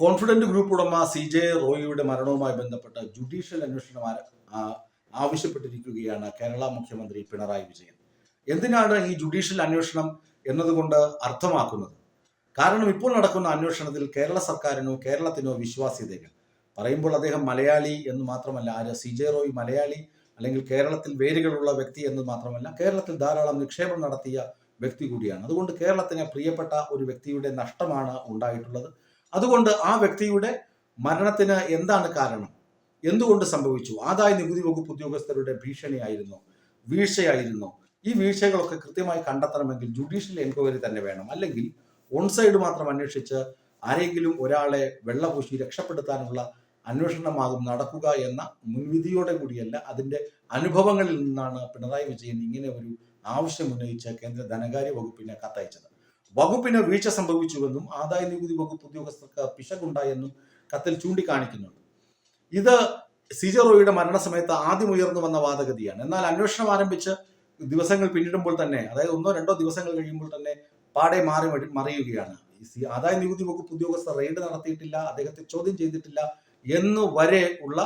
Confident group ഉടമ C J റോയിയുടെ മരണവുമായി ബന്ധപ്പെട്ട ജുഡീഷ്യൽ അന്വേഷണം ആവശ്യപ്പെട്ടിരിക്കുകയാണ് കേരള മുഖ്യമന്ത്രി പിണറായി വിജയൻ. എന്തിനാണ് ഈ ജുഡീഷ്യൽ അന്വേഷണം എന്നതുകൊണ്ട് അർത്ഥമാക്കുന്നത്? കാരണം ഇപ്പോൾ നടക്കുന്ന അന്വേഷണത്തിൽ കേരള സർക്കാരിനോ കേരളത്തിനോ വിശ്വാസ്യതയില്ല. പറയുമ്പോൾ അദ്ദേഹം മലയാളി എന്ന് മാത്രമല്ല ആര്? സി ജെ റോയ് മലയാളി അല്ലെങ്കിൽ കേരളത്തിൽ വേരുകളുള്ള വ്യക്തി എന്ന് മാത്രമല്ല കേരളത്തിൽ ധാരാളം നിക്ഷേപം നടത്തിയ വ്യക്തി കൂടിയാണ്. അതുകൊണ്ട് കേരളത്തിന് പ്രിയപ്പെട്ട ഒരു വ്യക്തിയുടെ നഷ്ടമാണ് ഉണ്ടായിട്ടുള്ളത്. അതുകൊണ്ട് ആ വ്യക്തിയുടെ മരണത്തിന് എന്താണ് കാരണം? എന്തുകൊണ്ട് സംഭവിച്ചു? ആദായ നികുതി വകുപ്പ് ഉദ്യോഗസ്ഥരുടെ ഭീഷണിയായിരുന്നു വീഴ്ചയായിരുന്നു. ഈ വീഴ്ചകളൊക്കെ കൃത്യമായി കണ്ടെത്തണമെങ്കിൽ ജുഡീഷ്യൽ എൻക്വയറി തന്നെ വേണം. അല്ലെങ്കിൽ ഓൺ സൈഡ് മാത്രം അന്വേഷിച്ച് ആരെങ്കിലും ഒരാളെ വെള്ളപൂശി രക്ഷപ്പെടുത്താനുള്ള അന്വേഷണമാകും നടക്കുക എന്ന മുൻവിധിയോടെ കൂടിയല്ല അതിന്റെ അനുഭവങ്ങളിൽ നിന്നാണ് പിണറായി വിജയൻ ഇങ്ങനെ ഒരു ആവശ്യം ഉന്നയിച്ച് കേന്ദ്ര ധനകാര്യ വകുപ്പിനെ കത്തയച്ചത്. വകുപ്പിന് വീഴ്ച സംഭവിച്ചുവെന്നും ആദായ നികുതി വകുപ്പ് ഉദ്യോഗസ്ഥർക്ക് പിശകുണ്ടായെന്നും കത്തിൽ ചൂണ്ടിക്കാണിക്കുന്നുണ്ട്. ഇത് സിജറോയുടെ മരണസമയത്ത് ആദ്യം ഉയർന്നു വന്ന വാദഗതിയാണ്. എന്നാൽ അന്വേഷണം ആരംഭിച്ച് ദിവസങ്ങൾ പിന്നിടുമ്പോൾ തന്നെ അതായത് ഒന്നോ രണ്ടോ ദിവസങ്ങൾ കഴിയുമ്പോൾ തന്നെ പാടെ മാറി മറിയുകയാണ്. ആദായ നികുതി വകുപ്പ് ഉദ്യോഗസ്ഥർ റെയ്ഡ് നടത്തിയിട്ടില്ല അദ്ദേഹത്തെ ചോദ്യം ചെയ്തിട്ടില്ല എന്നു വരെ ഉള്ള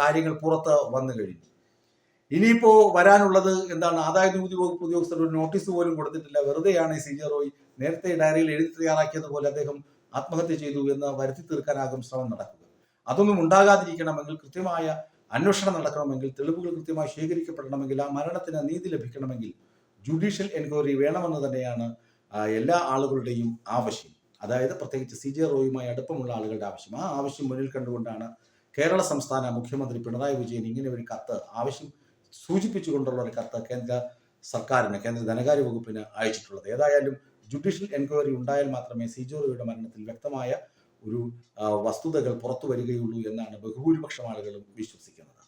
കാര്യങ്ങൾ പുറത്ത് വന്നു കഴിഞ്ഞു. ഇനിയിപ്പോ വരാനുള്ളത് എന്താണ്? ആദായ നികുതി വകുപ്പ് ഉദ്യോഗസ്ഥർ ഒരു നോട്ടീസ് പോലും കൊടുത്തിട്ടില്ല. വെറുതെയാണ് സി ജെ റോയ് നേരത്തെ ഡയറിയിൽ എഴുതി തയ്യാറാക്കിയതുപോലെ അദ്ദേഹം ആത്മഹത്യ ചെയ്തു എന്ന് വരുത്തി തീർക്കാനാകും ശ്രമം നടക്കുക. അതൊന്നും ഉണ്ടാകാതിരിക്കണമെങ്കിൽ കൃത്യമായ അന്വേഷണം നടക്കണമെങ്കിൽ തെളിവുകൾ കൃത്യമായി ശേഖരിക്കപ്പെടണമെങ്കിൽ ആ മരണത്തിന് നീതി ലഭിക്കണമെങ്കിൽ ജുഡീഷ്യൽ എൻക്വയറി വേണമെന്ന് തന്നെയാണ് എല്ലാ ആളുകളുടെയും ആവശ്യം. അതായത് പ്രത്യേകിച്ച് സി ജെ റോയുമായി അടുപ്പമുള്ള ആളുകളുടെ ആവശ്യം. ആ ആവശ്യം മുന്നിൽ കണ്ടുകൊണ്ടാണ് കേരള സംസ്ഥാന മുഖ്യമന്ത്രി പിണറായി വിജയൻ ഇങ്ങനെ ഒരു കത്ത് ആവശ്യം സൂചിപ്പിച്ചുകൊണ്ടുള്ള ഒരു കത്ത് കേന്ദ്ര സർക്കാരിന് കേന്ദ്ര ധനകാര്യ വകുപ്പിന് അയച്ചിട്ടുള്ളത്. ഏതായാലും ജുഡീഷ്യൽ എൻക്വയറി ഉണ്ടായാൽ മാത്രമേ സി ജെ മരണത്തിൽ വ്യക്തമായ ഒരു വസ്തുതകൾ പുറത്തു വരികയുള്ളൂ എന്നാണ് ബഹുഭൂരിപക്ഷം ആളുകളും വിശ്വസിക്കുന്നത്.